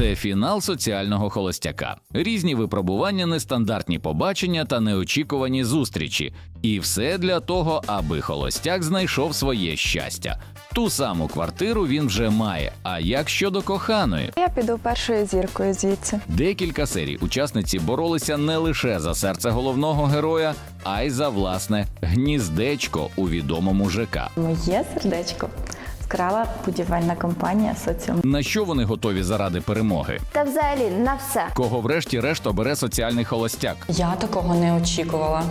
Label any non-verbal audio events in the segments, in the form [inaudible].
Це фінал соціального холостяка. Різні випробування, нестандартні побачення та неочікувані зустрічі. І все для того, аби холостяк знайшов своє щастя. Ту саму квартиру він вже має. А як щодо коханої? Я піду першою зіркою звідси. Декілька серій учасниці боролися не лише за серце головного героя, а й за власне гніздечко у відомому ЖК. Моє сердечко вкрала будівельна компанія Соціум. На що вони готові заради перемоги? Та взагалі на все. Кого врешті-решт обере соціальний холостяк? Я такого не очікувала.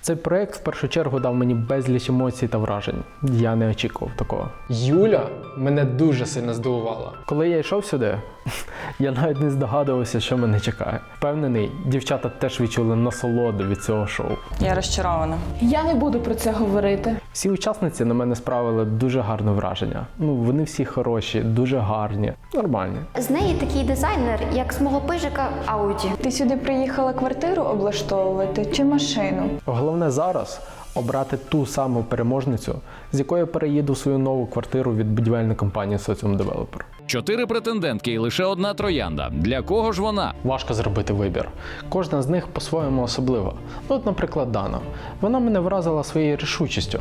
Цей проект в першу чергу дав мені безліч емоцій та вражень. Я не очікував такого. Юля мене дуже сильно здивувала. Коли я йшов сюди, [laughs] я навіть не здогадувався, що мене чекає. Впевнений, дівчата теж відчули насолоду від цього шоу. Я розчарована. Я не буду про це говорити. Всі учасниці на мене справили дуже гарне враження. Ну, вони всі хороші, дуже гарні, нормальні. З неї такий дизайнер, як з мого пижика Ауді. Ти сюди приїхала квартиру облаштовувати чи машину? Головне зараз обрати ту саму переможницю, з якою переїду в свою нову квартиру від будівельної компанії Соціум Девелопер. Чотири претендентки і лише одна троянда. Для кого ж вона? Важко зробити вибір. Кожна з них по-своєму особлива. Ну, от, наприклад, Дана. Вона мене вразила своєю рішучістю.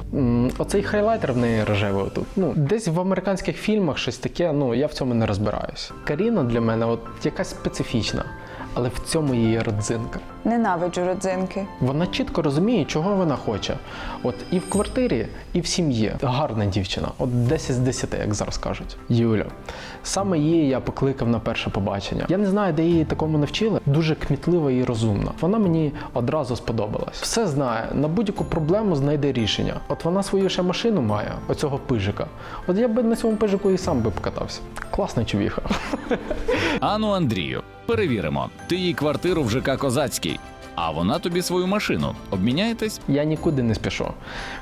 Оцей хайлайтер в неї рожевий тут. Ну, десь в американських фільмах щось таке, ну я в цьому не розбираюсь. Каріна для мене от якась специфічна, але в цьому її родзинка. Ненавиджу родзинки. Вона чітко розуміє, чого вона хоче. От і в квартирі, і в сім'ї. Гарна дівчина, от 10 з 10, як зараз кажуть. Юля. Саме її я покликав на перше побачення. Я не знаю, де її такому навчили. Дуже кмітлива і розумна. Вона мені одразу сподобалась. Все знає, на будь-яку проблему знайде рішення. От вона свою ще машину має, оцього пижика. От я би на цьому пижику і сам би покатався. Класна чувіха. Ану Андрію. Перевіримо. Ти їй квартиру в ЖК Козацький, а вона тобі свою машину. Обміняєтесь? Я нікуди не спішу.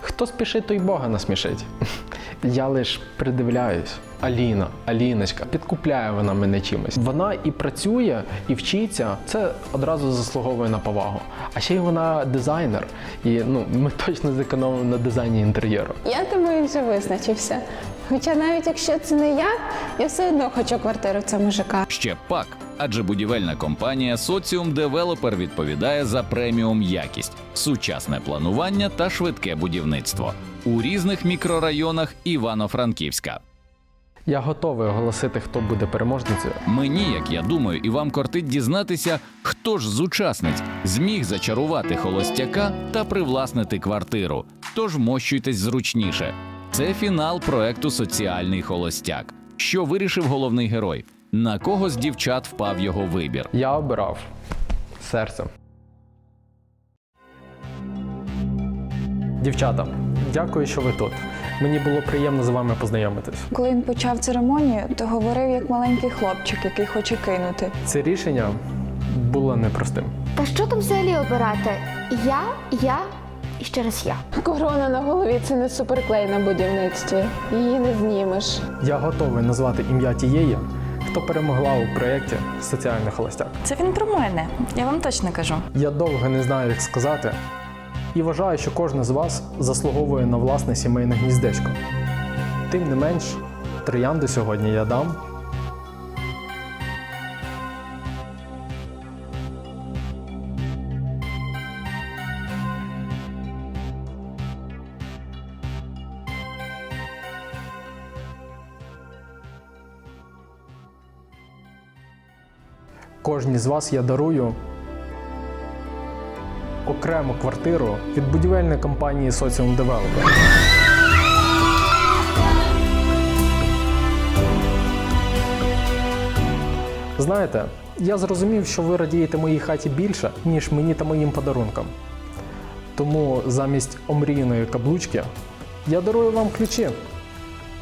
Хто спішить, той Бога насмішить. [laughs] Я лиш придивляюсь. Аліна, Аліночка, підкупляє вона мене чимось. Вона і працює, і вчиться. Це одразу заслуговує на повагу. А ще й вона дизайнер. І ну, ми точно зекономимо на дизайні інтер'єру. Я думаю, вже визначився. Хоча навіть якщо це не я, я все одно хочу квартиру в цьому ЖК. Ще пак. Адже будівельна компанія Соціум Девелопер відповідає за преміум якість, сучасне планування та швидке будівництво у різних мікрорайонах Івано-Франківська. Я готовий оголосити, хто буде переможницею. Мені, як я думаю, і вам кортить дізнатися, хто ж з учасниць зміг зачарувати холостяка та привласнити квартиру. Тож мощуйтесь зручніше. Це фінал проекту Соціальний холостяк. Що вирішив головний герой? На кого з дівчат впав його вибір? Я обирав серцем. Дівчата, дякую, що ви тут. Мені було приємно з вами познайомитись. Коли він почав церемонію, то говорив як маленький хлопчик, який хоче кинути. Це рішення було непростим. Та що там взагалі обирати? Я, я і ще раз я. Корона на голові це не суперклей на будівництві. Її не знімеш. Я готовий назвати ім'я тієї, хто перемогла у проєкті Соціальний холостяк. Це він про мене. Я вам точно кажу. Я довго не знаю, як сказати, і вважаю, що кожен з вас заслуговує на власне сімейне гніздечко. Тим не менш, троянду сьогодні я дам. Кожній з вас я дарую окрему квартиру від будівельної компанії Соціум Девелопер. Знаєте, я зрозумів, що ви радієте моїй хаті більше, ніж мені та моїм подарункам. Тому замість омріяної каблучки я дарую вам ключі.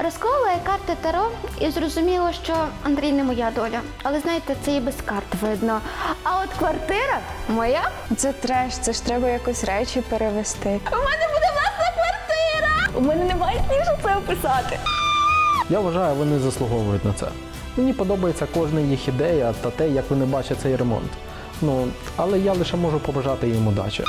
Розклала я карти Таро і зрозуміла, що Андрій не моя доля. Але знаєте, це і без карт видно. А от квартира моя. Це треш, це ж треба якось речі перевести. У мене буде власна квартира! У мене немає слів, це описати. Я вважаю, вони заслуговують на це. Мені подобається кожна їх ідея та те, як вони бачать цей ремонт. Ну, але я лише можу побажати їм удачі.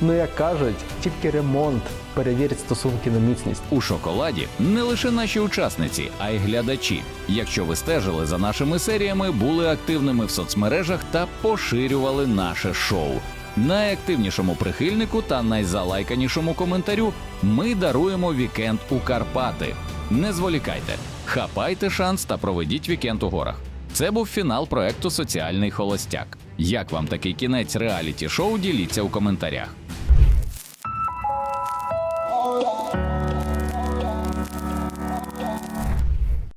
Ну як кажуть, тільки ремонт перевірить стосунки на міцність. У шоколаді не лише наші учасниці, а й глядачі. Якщо ви стежили за нашими серіями, були активними в соцмережах та поширювали наше шоу. Найактивнішому прихильнику та найзалайканішому коментарю ми даруємо вікенд у Карпати. Не зволікайте, хапайте шанс та проведіть вікенд у горах. Це був фінал проекту Соціальний холостяк. Як вам такий кінець реаліті шоу? Діліться у коментарях.